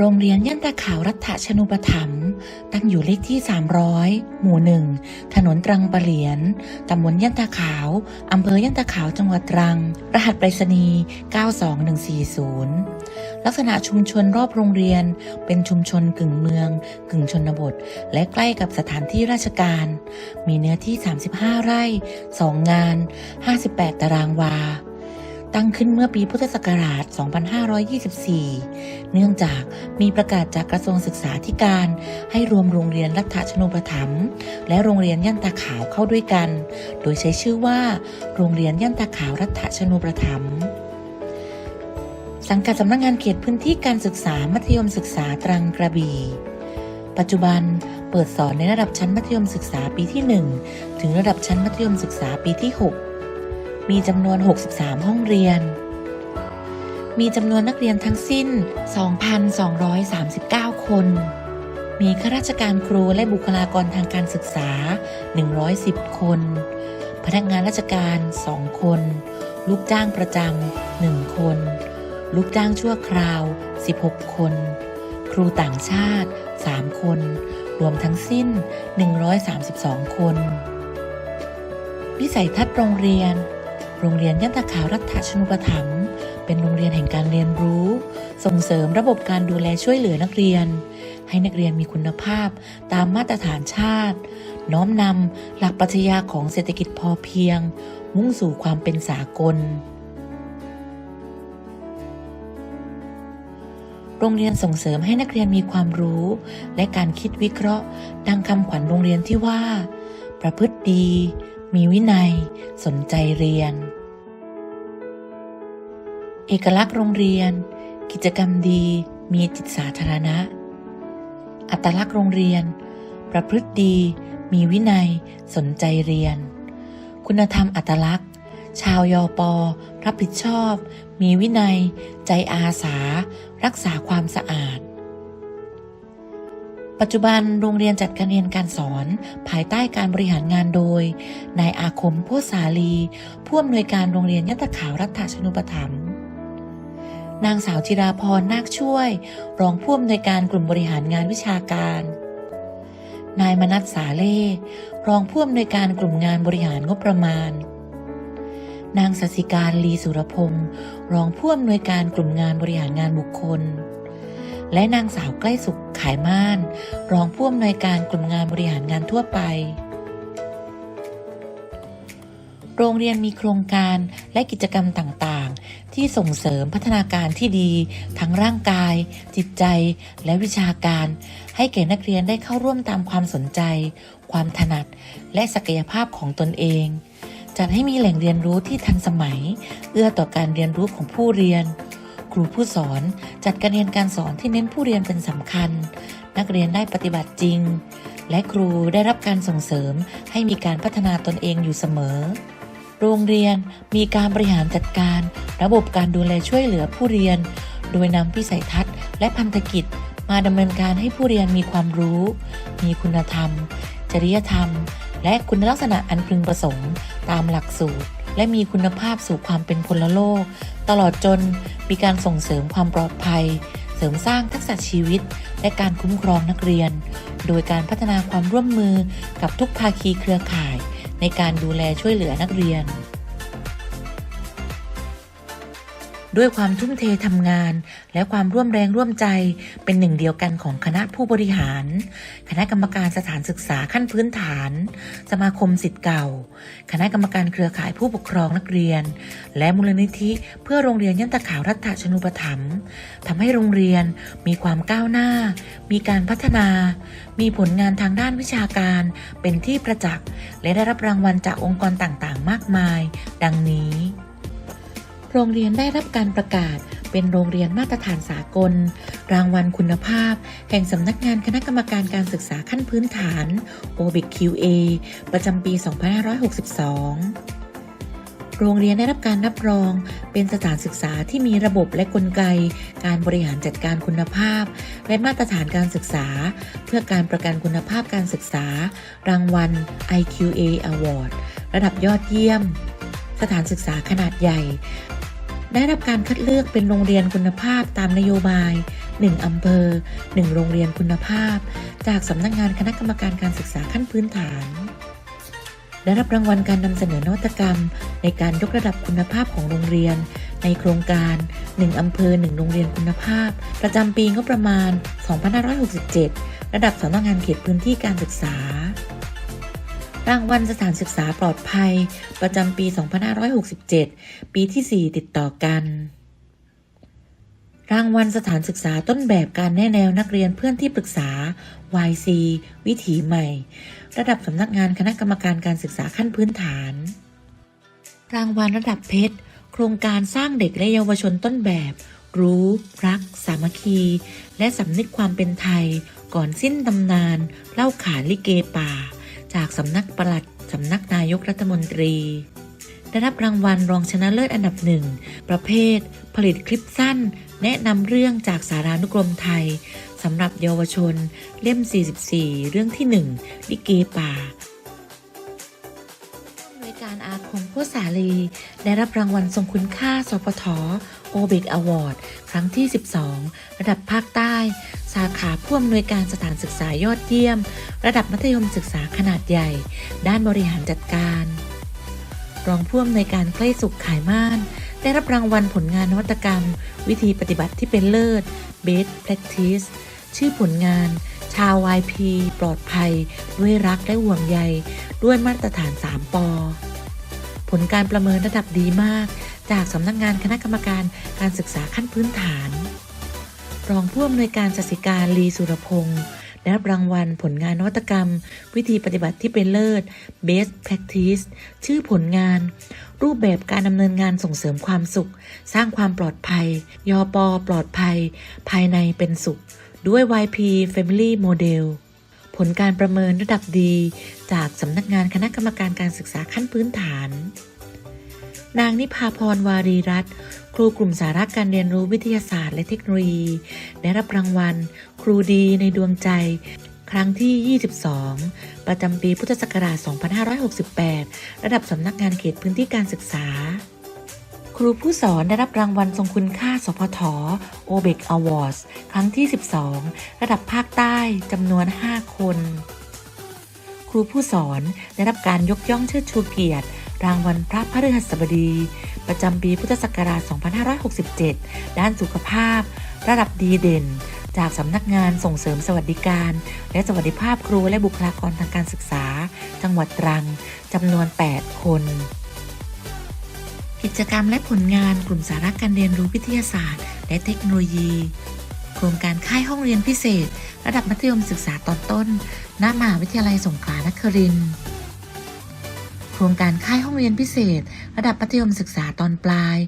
โรงเรียนย่านตาขาวรัฐชนุปถัมตั้งอยู่เลขที่ 300 หมู่หนึ่ง ถนนตรังปะเหลียน ตำบลย่านตาขาว อำเภอย่านตาขาวจังหวัดตรัง รหัสไปรษณีย์ 92140 ลักษณะชุมชนรอบโรงเรียน เป็นชุมชนกึ่งเมือง กึ่งชนบท และใกล้กับสถานที่ราชการ มีเนื้อที่ 35 ไร่ 2 งาน 58 ตารางวา ตั้งขึ้นเมื่อปีพุทธศักราช 2524 เนื่องจากมีประกาศจากกระทรวงศึกษาธิการ ให้รวมโรงเรียนรัฐชนุปถัมภ์และโรงเรียนย่านตาขาวเข้าด้วยกัน โดยใช้ชื่อว่า โรงเรียนย่านตาขาวรัฐชนุปถัมภ์สังกัดสำนักงงานเขตพื้นที่การศึกษามัธยมศึกษาตรังกระบี่ ปัจจุบันเปิดสอนในระดับชั้นมัธยมศึกษาปีที่ 1 ถึงระดับชั้นมัธยมศึกษาปีที่ 6 มีจำนวน 63 ห้องเรียน มีจำนวนนักเรียนทั้งสิ้น 2,239 คน มีข้าราชการครูและบุคลากรทางการศึกษา 110 คน พนักงานราชการ 2 คน ลูกจ้างประจำ 1 คน ลูกจ้างชั่วคราว 16 คน ครูต่างชาติ 3 คน รวมทั้งสิ้น 132 คนวิสัยทัศน์โรงเรียน โรงเรียนยันตาขาวรัฐชนุปถัมภ์เป็นโรงเรียนแห่งการเรียนรู้ ส่งเสริมระบบการดูแลช่วยเหลือนักเรียน ให้นักเรียนมีคุณภาพตามมาตรฐานชาติ น้อมนำหลักปรัชญาของเศรษฐกิจพอเพียง มุ่งสู่ความเป็นสากล โรงเรียนส่งเสริมให้นักเรียนมีความรู้ และการคิดวิเคราะห์ ดังคำขวัญโรงเรียนที่ว่า ประพฤติดี มีวินัย สนใจเรียน เอกลักษณ์โรงเรียน กิจกรรมดี มีจิตสาธารณะ อัตลักษณ์โรงเรียน ประพฤติดี มีวินัย สนใจเรียน คุณธรรมอัตลักษณ์ ชาวยอปอรับผิดชอบ มีวินัย ใจอาสา รักษาความสะอาด ปัจจุบันโรงเรียนจัดการเรียนการสอน ภายใต้การบริหารงานโดย นายอาคมโพสาลีผู้อำนวยการโรงเรียนยัตขาวรัฐชนุปถัมภ์นางสาวจิราพรนาคช่วย รองผู้อำนวยการกลุ่มบริหารงานวิชาการ นายมนัสสาเล่รองผู้อำนวยการกลุ่มงานบริหารงบประมาณ นางสศิการลีสุรพงศ์รองผู้อำนวยการกลุ่มงานบริหารงานบุคคล และนางสาวใกล้สุขขายม่าน รองผู้อำนวยการกลุ่มงานบริหารงานทั่วไป โรงเรียนมีโครงการและกิจกรรมต่างๆ ที่ส่งเสริมพัฒนาการที่ดี ทั้งร่างกาย จิตใจ และวิชาการ ให้แก่นักเรียนได้เข้าร่วมตามความสนใจ ความถนัด และศักยภาพของตนเองจัดให้มีแหล่งเรียนรู้ที่ทันสมัย เอื้อต่อการเรียนรู้ของผู้เรียน รูผู้สอน จัดการเรียนการสอนที่เน้นผู้เรียนเป็นสำคัญ นักเรียนได้ปฏิบัติจริง และครูได้รับการส่งเสริมให้มีการพัฒนาตนเองอยู่เสมอ โรงเรียนมีการบริหารจัดการ ระบบการดูแลช่วยเหลือผู้เรียน โดยนำวิสัยทัศน์ และพันธกิจ มาดำเนินการให้ผู้เรียนมีความรู้ มีคุณธรรม จริยธรรม และคุณลักษณะอันพึงประสงค์ ตามหลักสูตร และมีคุณภาพสู่ความเป็นพลโลก ตลอดจนมีการส่งเสริมความปลอดภัย เสริมสร้างทักษะชีวิต และการคุ้มครองนักเรียน โดยการพัฒนาความร่วมมือกับทุกภาคีเครือข่าย ในการดูแลช่วยเหลือนักเรียน ด้วยความทุ่มเททำงาน และความร่วมแรงร่วมใจเป็นหนึ่งเดียวกันของคณะผู้บริหาร คณะกรรมการสถานศึกษาขั้นพื้นฐาน สมาคมสิทธิ์เก่า คณะกรรมการเครือข่ายผู้ปกครองนักเรียน และมูลนิธิเพื่อโรงเรียนยันตะขาวรัฐชนุปถัมภ์ทำให้โรงเรียนมีความก้าวหน้า มีการพัฒนา มีผลงานทางด้านวิชาการเป็นที่ประจักษ์และได้รับรางวัลจากองค์กรต่างๆ มากมาย ดังนี้ โรงเรียนได้รับการประกาศ เป็นโรงเรียนมาตรฐานสากล รางวัลคุณภาพ แห่งสำนักงานคณะกรรมการการศึกษาขั้นพื้นฐาน OBIC QA ประจำปี 2562โรงเรียนได้รับการรับรองเป็นสถานศึกษาที่มีระบบและกลไก การบริหารจัดการคุณภาพ และมาตรฐานการศึกษา เพื่อการประกันคุณภาพการศึกษา รางวัล IQA Award ระดับยอดเยี่ยม สถานศึกษาขนาดใหญ่ ได้รับการคัดเลือกเป็นโรงเรียนคุณภาพตามนโยบาย 1 อำเภอ 1 โรงเรียนคุณภาพ จากสำนักงานคณะกรรมการการศึกษาขั้นพื้นฐาน ได้รับรางวัลการนำเสนอนวัตกรรม ในการยกระดับคุณภาพของโรงเรียน ในโครงการ 1 อำเภอ 1 โรงเรียนคุณภาพ ประจำปีงบประมาณ 2567 ระดับสำนักงานเขตพื้นที่การศึกษา รางวัลสถานศึกษาปลอดภัย ประจำปี 2567 ปีที่ 4 ติดต่อกัน รางวัลสถานศึกษาต้นแบบการแนะแนวนักเรียนเพื่อนที่ปรึกษา YC วิถีใหม่ ระดับสำนักงานคณะกรรมการการศึกษาขั้นพื้นฐาน รางวัลระดับเพชร โครงการสร้างเด็กและเยาวชนต้นแบบ รู้ รัก สามัคคี และสำนึกความเป็นไทย ก่อนสิ้นตำนาน เล่าขานลิเกป่า จากสำนักปลัดสำนักนายกรัฐมนตรี ได้รับรางวัลรองชนะเลิศอันดับหนึ่ง ประเภท ผลิตคลิปสั้น แนะนำเรื่องจากสารานุกรมไทยสำหรับเยาวชน เล่ม 44 เรื่องที่ 1 ลิเกป่าโดยการอาคมโพสาลี ได้รับรางวัลทรงคุณค่าสปท โอเบกอวอร์ดครั้งที่ 12 ระดับภาคใต้ สาขาผู้อำนวยการสถานศึกษายอดเยี่ยม ระดับมัธยมศึกษาขนาดใหญ่ ด้านบริหารจัดการ รองผู้อำนวยการใกล้สุขขายม่าน ได้รับรางวัลผลงานนวัตกรรม วิธีปฏิบัติที่เป็นเลิศ Best Practice ชื่อผลงาน ชาว YP ปลอดภัย ด้วยรักและห่วงใย ด้วยมาตรฐาน 3ปอผลการประเมินระดับดีมาก จากสำนักงานคณะกรรมการการศึกษาขั้นพื้นฐาน รองผู้อำนวยการจัดสิการลีสุรพงศ์ได้รับรางวัลผลงานนวัตกรรม วิธีปฏิบัติที่เป็นเลิศ Best Practice ชื่อผลงาน รูปแบบการดำเนินงานส่งเสริมความสุข สร้างความปลอดภัย ยอปอปลอดภัย ภายในเป็นสุข ด้วย YP Family Model ผลการประเมินระดับดี จากสำนักงานคณะกรรมการการศึกษาขั้นพื้นฐาน นางนิพาพรวารีรัตน์ครูกลุ่มสาระการเรียนรู้วิทยาศาสตร์และเทคโนโลยี ได้รับรางวัล ครูดีในดวงใจ ครั้งที่ 22 ประจำปีพุทธศักราช 2568 ระดับสำนักงานเขตพื้นที่การศึกษา ครูผู้สอนได้รับรางวัลทรงคุณค่าสพทโอเบกอวอร์ดครั้งที่ 12 ระดับภาคใต้จำนวน 5 คน ครูผู้สอนได้รับการยกย่องเชิดชูเกียรติ รางวัลพระพฤหัสบดี ประจำปีพุทธศักราช 2567 ด้านสุขภาพ ระดับดีเด่น จากสำนักงานส่งเสริมสวัสดิการ และสวัสดิภาพครูและบุคลากรทางการศึกษา จังหวัดตรังจำนวน 8 คน กิจกรรมและผลงานกลุ่มสาระการเรียนรู้วิทยาศาสตร์ และเทคโนโลยีโครงการค่ายห้องเรียนพิเศษ ระดับมัธยมศึกษาตอนต้น ณ มหาวิทยาลัยสงขลานครินทร์ โครงการค่ายห้องเรียนพิเศษ ระดับมัธยมศึกษาตอนปลาย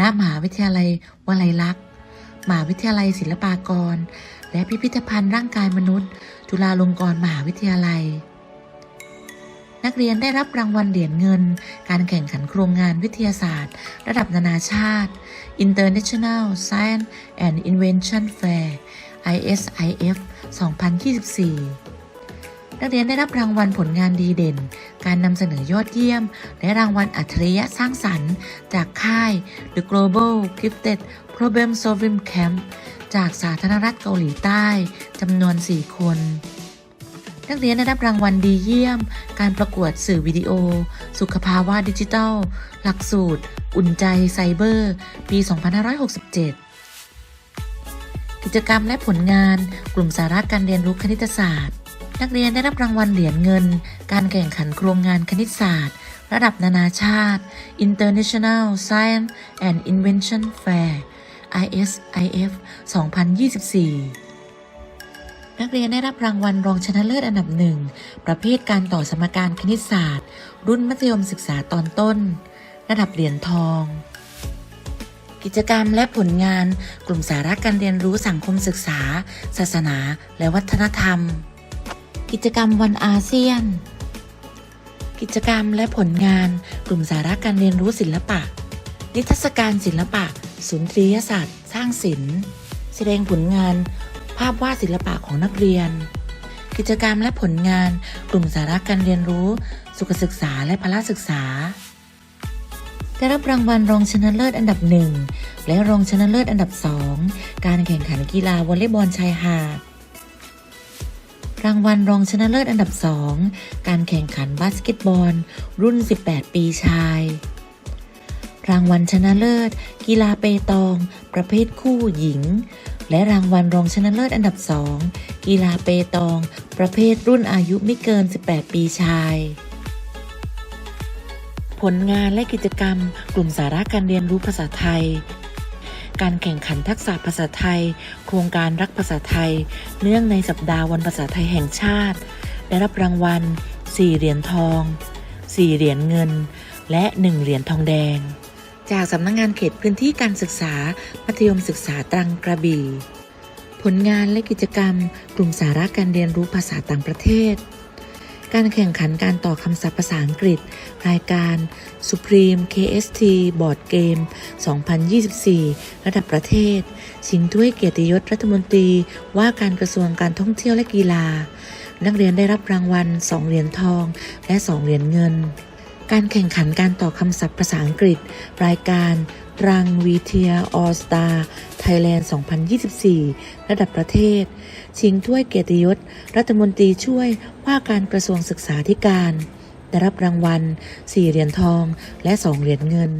ณ มหาวิทยาลัยวลัยลักษณ์มหาวิทยาลัยศิลปากร และพิพิธภัณฑ์ร่างกายมนุษย์ จุฬาลงกรณ์มหาวิทยาลัย นักเรียนได้รับรางวัลเหรียญเงิน การแข่งขันโครงงานวิทยาศาสตร์ ระดับนานาชาติ International Science and Invention Fair ISIF 2024 นักเรียนได้รับรางวัลผลงานดีเด่น การนำเสนอยอดเยี่ยม และรางวัลอัจฉริยะสร้างสรรค์ จากค่าย The Global Gifted Problem Solving Camp จากสาธารณรัฐเกาหลีใต้จำนวน 4 คน นักเรียนได้รับรางวัลดีเยี่ยม การประกวดสื่อวิดีโอ สุขภาวะดิจิทัล หลักสูตร อุ่นใจไซเบอร์ ปี 2567กิจกรรมและผลงานกลุ่มสาระการเรียนรู้คณิตศาสตร์ นักเรียนได้รับรางวัลเหรียญเงิน การแข่งขันโครงงานคณิตศาสตร์ ระดับนานาชาติ International Science and Invention Fair ISIF 2024 นักเรียนได้รับรางวัลรองชนะเลิศอันดับหนึ่ง ประเภทการต่อสมการคณิตศาสตร์ รุ่นมัธยมศึกษาตอนต้น ระดับเหรียญทอง กิจกรรมและผลงาน กลุ่มสาระการเรียนรู้สังคมศึกษา ศาสนา และวัฒนธรรม กิจกรรมวันอาเซียน กิจกรรมและผลงานกลุ่มสาระการเรียนรู้ศิลปะ นิทรรศการศิลปะ ศูนย์ตรียศาสตร์ สร้างศิลป์ แสดงผลงาน ภาพวาดศิลปะของนักเรียน กิจกรรมและผลงานกลุ่มสาระการเรียนรู้ สุขศึกษาและพละศึกษา ได้รับรางวัลรองชนะเลิศอันดับหนึ่งและรองชนะเลิศอันดับสองการแข่งขันกีฬาวอลเลย์บอลชายหาด รางวัลรองชนะเลิศอันดับสองการแข่งขันบาสเกตบอล รุ่น 18 ปีชาย รางวัลชนะเลิศ กีฬาเปตอง ประเภทคู่หญิง และรางวัลรองชนะเลิศอันดับสองกีฬาเปตอง ประเภทรุ่นอายุไม่เกิน 18 ปีชาย ผลงานและกิจกรรม กลุ่มสาระการเรียนรู้ภาษาไทย การแข่งขันทักษะภาษาไทย โครงการรักภาษาไทย เนื่องในสัปดาห์วันภาษาไทยแห่งชาติ ได้รับรางวัล 4 เหรียญทอง 4 เหรียญเงิน และ 1 เหรียญทองแดง จากสำนักงงานเขตพื้นที่การศึกษา มัธยมศึกษาตรังกระบี่ ผลงานและกิจกรรม กลุ่มสาระการเรียนรู้ภาษาต่างประเทศ การแข่งขันการต่อคำศัพท์ภาษาอังกฤษ รายการ Supreme KST Board Game 2024 ระดับประเทศ ชิงถ้วยเกียรติยศรัฐมนตรีว่าการกระทรวงการท่องเที่ยวและกีฬา นักเรียนได้รับรางวัล 2 เหรียญทอง และ 2 เหรียญเงิน การแข่งขันการต่อคำศัพท์ภาษาอังกฤษ รายการ รังวีเทียออสตาไทยแลนด์ 2024 ระดับประเทศ ชิงถ้วยเกียรติยศ รัฐมนตรีช่วยว่าการกระทรวงศึกษาธิการ ได้รับรางวัล 4 เหรียญทองและ 2 เหรียญเงิน